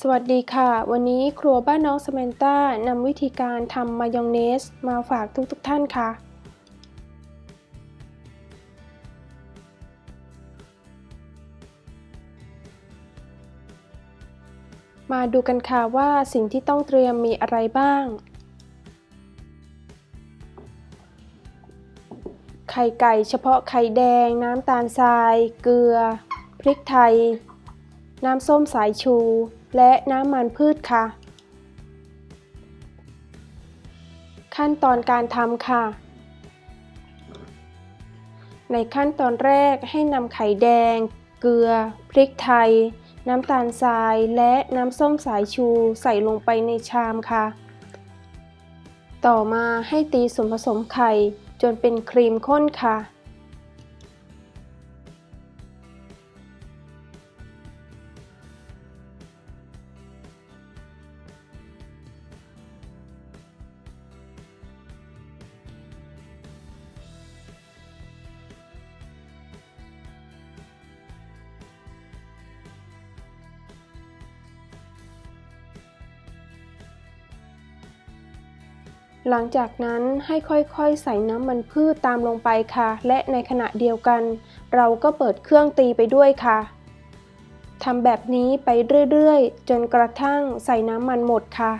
สวัสดีค่ะ วันนี้ครัวบ้านน้องสมนต้านำวิธีการทำมายองเนสมาฝากทุกๆทท่านค่ะ มาดูกันค่ะว่าสิ่งที่ต้องเตรียมมีอะไรบ้าง ไข่ไก่เฉพาะไข่แดงน้ำตาลทราย เกลือ พริกไทย น้ำส้มสายชู และน้ำมันพืชค่ะ ขั้นตอนการทำค่ะ ในขั้นตอนแรกให้นำไข่แดง เกลือ พริกไทย น้ำตาลทราย และน้ำส้มสายชูใส่ลงไปในชามค่ะ ต่อมาให้ตีส่วนผสมไข่จนเป็นครีมข้นค่ะ หลังจากนั้นให้ค่อยๆ ใส่น้ำมันพืชตามลงไปค่ะ และในขณะเดียวกัน เราก็เปิดเครื่องตีไปด้วยค่ะทำแบบนี้ไปเรื่อยๆ จนกระทั่งใส่น้ำมันหมดค่ะ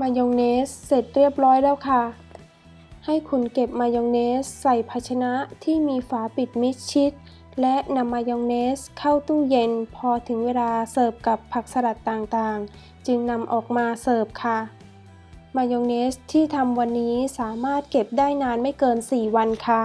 มายองเนสเสร็จเรียบร้อยแล้วค่ะ ให้คุณเก็บมายองเนสใส่ภาชนะที่มีฝาปิดมิดชิด และนำมายองเนสเข้าตู้เย็นพอถึงเวลาเสิร์ฟกับผักสลัดต่างๆ จึงนำออกมาเสิร์ฟค่ะ มายองเนสที่ทำวันนี้สามารถเก็บได้นานไม่เกิน 4 วันค่ะ